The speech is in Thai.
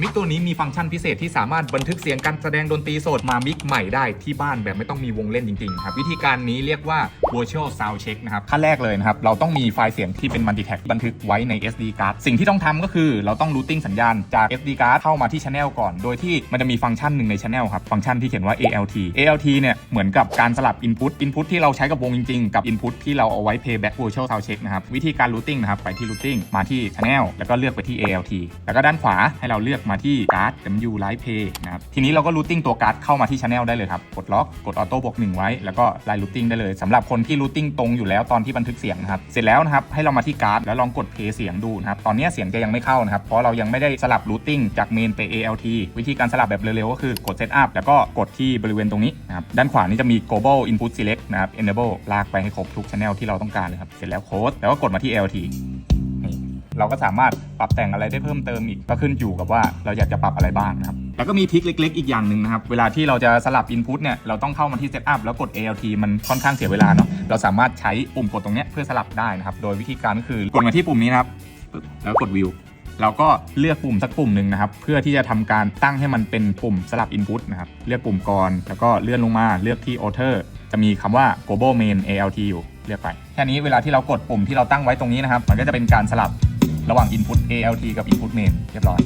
มิกตัวนี้มีฟังก์ชันพิเศษที่สามารถบันทึกเสียงการแสดงดนตรีสดมามิกใหม่ได้ที่บ้านแบบไม่ต้องมีวงเล่นจริงๆครับวิธีการนี้เรียกว่า virtual sound check นะครับขั้นแรกเลยนะครับเราต้องมีไฟล์เสียงที่เป็น multi track บันทึกไว้ใน SD card สิ่งที่ต้องทำก็คือเราต้อง routing สัญญาณจาก SD card เข้ามาที่ channel ก่อน โดยที่มันจะมีฟังก์ชันหนึ่งใน channel ครับฟังก์ชันที่เขียนว่า ALT ALT เนี่ยเหมือนกับการสลับ input input ที่เราใช้กับวงจริงๆกับ input ที่เราเอาไว้ playback virtual sound check นะครับวิธีการ routing นะครับไปที่ routing มาที่ channel แล้วก็เลือกไปที่ ALT แล้วก็ด้านขวาให้เราเลือกมาที่ card MU Live Play นะครับทีนี้เราก็ routing ตัว card เข้ามาที่ channel ได้เลยครับ กดล็อกกด auto บวกหนึ่งไว้แล้วก็ไล่ routing ได้เลยสำหรับคนที่ routing ตรงอยู่แล้วตอนที่บันทึกเสียงนะครับเสร็จแล้วนะครับให้เรามาที่ card แล้วลองกด play เสียงดูนะครับตอนนี้เสียงจะยังไม่เข้านะครับเพราะเรายังไม่ได้สลับ routing จาก main ไป ALT วิธีการสลับแบบเร็วๆก็คือกด setup แล้วก็กดที่บริเวณตรงนี้นะครับด้านขวานี่จะมี global input select นะครับ enable ลากไปให้ครบทุก channel ที่เราต้องการเลยครับเสร็จแล้วโค้ดแล้วก็กดมาที่ ALT เราก็สามารถปรับแต่งอะไรได้เพิ่มเติมอีกก็ขึ้นอยู่กับว่าเราอยากจะปรับอะไรบ้างนะครับแล้วก็มีทริคเล็ก ๆ อีกอย่างหนึ่งนะครับ เวลาที่เราจะสลับ Input เนี่ย เราต้องเข้ามาที่ Setup แล้วกด ALT มันค่อนข้างเสียเวลาเนาะ เราสามารถใช้ปุ่มกดตรงนี้เพื่อสลับได้นะครับ โดยวิธีการก็คือกดมาที่ปุ่มนี้นะครับ แล้วกด View เราก็เลือกปุ่มสักปุ่มหนึ่งนะครับ เพื่อที่จะทำการตั้งให้มันเป็นปุ่มสลับ Input นะครับ เลือกปุ่มก่อน แล้วก็เลื่อนลงมา เลือกที่ Alter จะมีคำว่า global main ALT อยู่ เลือกไป แค่นี้เวลาที่เรากดปุ่มที่เราตั้งไว้ตรงนี้นะครับ มันก็จะเป็นการสลับ ระหว่าง input ALT กับ input main เรียบร้อย